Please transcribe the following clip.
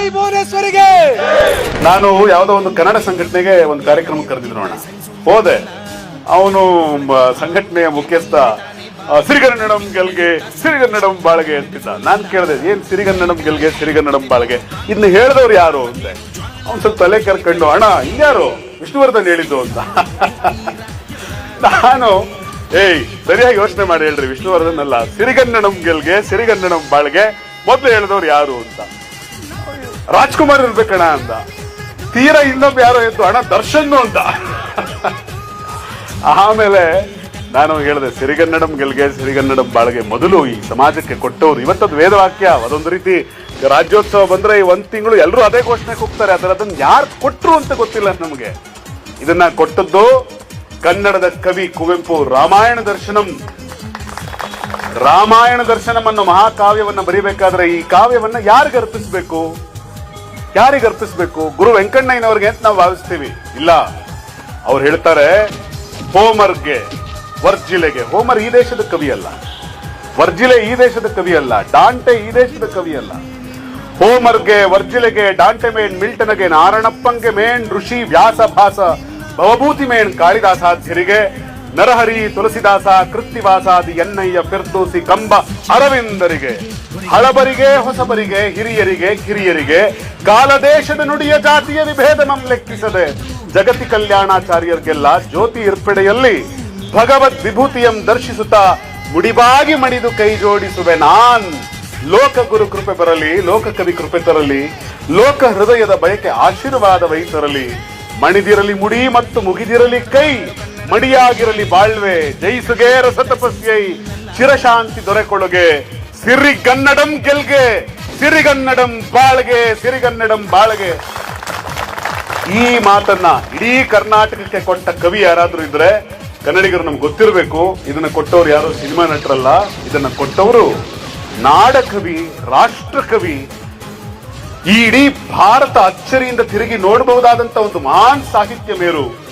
ಜೈ ಭುವನೇಶ್ವರಿಗೆ! ನಾನು ಯಾವುದೋ ಒಂದು ಕನ್ನಡ ಸಂಘಟನೆಗೆ ಒಂದು ಕಾರ್ಯಕ್ರಮ ಕರೆದಿದ್ರು ಅಣ್ಣ. ಹೋದೆ. ಅವನು ಸಂಘಟನೆಯ ಮುಖ್ಯಸ್ಥ ಸಿರಿಗನ್ನಡಂ ಗೆಲ್ಗೆ ಸಿರಿಗನ್ನಡಂ ಬಾಳ್ಗೆ ಅಂತಿದ್ದ. ನಾನು ಕೇಳಿದೆ, ಏನ್ ಸಿರಿಗನ್ನಡಂ ಗೆಲ್ಗೆ ಸಿರಿಗನ್ನಡಂ ಬಾಳ್ಗೆ? ಇದನ್ನ ಹೇಳಿದವ್ರು ಯಾರು ಅಂದೆ ಅವ್ನು ಸ್ವಲ್ಪ ತಲೆ ಕರ್ಕೊಂಡು, ಅಣ್ಣ, ಇನ್ಯಾರು? ವಿಷ್ಣುವರ್ಧನ್ ಹೇಳಿದ್ದು ಅಂತ. ನಾನು, ಏಯ್, ಸರಿಯಾಗಿ ಯೋಚನೆ ಮಾಡಿ ಹೇಳ್ರಿ, ವಿಷ್ಣುವರ್ಧನ್ ಅಲ್ಲ, ಸಿರಿಗನ್ನಡಂ ಗೆಲ್ಗೆ ಸಿರಿಗನ್ನಡಂ ಬಾಳ್ಗೆ ಮೊದ್ಲು ಹೇಳಿದವ್ರು ಯಾರು ಅಂತ. ರಾಜ್ಕುಮಾರ್ ಇರ್ಬೇಕಣ್ಣ ಅಂತ. ತೀರಾ ಇನ್ನೊಬ್ಬ ಯಾರೋ ಇದ್ದು ಅಣ್ಣ ದರ್ಶನ್ ಅಂತ. ಆಮೇಲೆ ನಾನು ಹೇಳಿದೆ, ಸಿರಿಗನ್ನಡಂ ಗೆಲ್ಗೆ, ಸಿರಿಗನ್ನಡಂ ಬಾಳ್ಗೆ ಮೊದಲು ಈ ಸಮಾಜಕ್ಕೆ ಕೊಟ್ಟವರು. ವೇದ ವೇದವಾಕ್ಯ, ಅದೊಂದು ರೀತಿ ರಾಜ್ಯೋತ್ಸವ ಬಂದ್ರೆ ಈ ಒಂದ್ ತಿಂಗಳು ಎಲ್ಲರೂ ಅದೇ ಘೋಷಣೆ ಹೋಗ್ತಾರೆ ಆದ್ರೆ ಅದನ್ನ ಯಾರು ಕೊಟ್ರು ಅಂತ ಗೊತ್ತಿಲ್ಲ ನಮಗೆ. ಇದನ್ನ ಕೊಟ್ಟದ್ದು ಕನ್ನಡದ ಕವಿ ಕುವೆಂಪು ರಾಮಾಯಣ ದರ್ಶನಂ. ರಾಮಾಯಣ ದರ್ಶನಂ ಅನ್ನೋ ಮಹಾಕಾವ್ಯವನ್ನ ಬರೀಬೇಕಾದ್ರೆ ಈ ಕಾವ್ಯವನ್ನ ಯಾರಿಗೆ ಅರ್ಪಿಸ್ಬೇಕು? ಯಾರಿಗೆ ಅರ್ಪಿಸಬೇಕು? ಗುರು ವೆಂಕಣ್ಣಯ್ಯನವ್ರಿಗೆ ಅಂತ ನಾವು ಭಾವಿಸ್ತೀವಿ. ಇಲ್ಲ. ಅವ್ರು ಹೇಳ್ತಾರೆ, ಹೋಮರ್ಗೆ, ವರ್ಜಿಲೆಗೆ. ಹೋಮರ್ ಈ ದೇಶದ ಕವಿ ಅಲ್ಲ ವರ್ಜಿಲೆ ಈ ದೇಶದ ಕವಿ ಅಲ್ಲ ಡಾಂಟೆ ಈ ದೇಶದ ಕವಿ ಅಲ್ಲ ಹೋಮರ್ಗೆ, ವರ್ಜಿಲೆಗೆ, ಡಾಂಟೆ ಮೇಣ್ ಮಿಲ್ಟನಗೆ, ನಾರಣಪ್ಪಂಗೆ ಮೇಣ್ ಋಷಿ ವ್ಯಾಸ ಭಾಸ ಭವಭೂತಿ ಮೇಣ್ ಕಾಳಿದಾಸಾಧ್ಯರಿಗೆ ನರಹರಿ ತುಳಸಿದಾಸ ಕೃತ್ತಿವಾಸಾದಿ ಎನ್ನಯ್ಯ ಫಿರ್ದೋಸಿ ಕಂಬ ಅರವಿಂದರಿಗೆ, ಹಳಬರಿಗೆ, ಹೊಸಬರಿಗೆ, ಹಿರಿಯರಿಗೆ, ಕಿರಿಯರಿಗೆ, ಕಾಲದೇಶದ ನುಡಿಯ ಜಾತಿಯ ವಿಭೇದನಂ ಲೆಕ್ಕಿಸದೆ ಜಗತಿ ಕಲ್ಯಾಣಾಚಾರ್ಯರಿಗೆಲ್ಲ ಜ್ಯೋತಿ ಇರ್ಪಡೆಯಲ್ಲಿ ಭಗವದ್ ವಿಭೂತಿಯಂ ದರ್ಶಿಸುತ್ತಾ ಮುಡಿಬಾಗಿ ಮಣಿದು ಕೈ ಜೋಡಿಸುವೆ ನಾನ್. ಲೋಕ ಗುರು ಕೃಪೆ ಬರಲಿ, ಲೋಕ ಕವಿ ಕೃಪೆ ತರಲಿ, ಲೋಕ ಹೃದಯದ ಬಯಕೆ ಆಶೀರ್ವಾದ ವಹಿಸರಲಿ. ಮಣಿದಿರಲಿ ಮುಡಿ ಮತ್ತು ಮುಗಿದಿರಲಿ ಕೈ. ಮಡಿಯಾಗಿರಲಿ ಬಾಳ್ವೆ. ಜಯಿಸುಗೆ ರಸತಪಸ್ಯೈ ಚಿರಶಾಂತಿ ದೊರೆಕೊಳಗೆ ಸಿರಿಗನ್ನಡಂ ಗೆಲ್ಗೆ. ಸಿರಿಗನ್ನಡಂ ಬಾಳ್ಗೆ. ಸಿರಿಗನ್ನಡಂ ಬಾಳ್ಗೆ. ಈ ಮಾತನ್ನ ಇಡೀ ಕರ್ನಾಟಕಕ್ಕೆ ಕೊಟ್ಟ ಕವಿ ಯಾರಾದ್ರೂ ಇದ್ರೆ ಕನ್ನಡಿಗರು ನಮ್ಗೆ ಗೊತ್ತಿರಬೇಕು. ಇದನ್ನ ಕೊಟ್ಟವ್ರು ಯಾರು? ಸಿನಿಮಾ ನಟರಲ್ಲ. ಇದನ್ನ ಕೊಟ್ಟವರು ನಾಡಕವಿ, ರಾಷ್ಟ್ರಕವಿ. ಈ ಇಡೀ ಭಾರತ ಅಚ್ಚರಿಯಿಂದ ತಿರುಗಿ ನೋಡಬಹುದಾದಂತ ಒಂದು ಮಹಾನ್ ಸಾಹಿತ್ಯ ಮೇರು.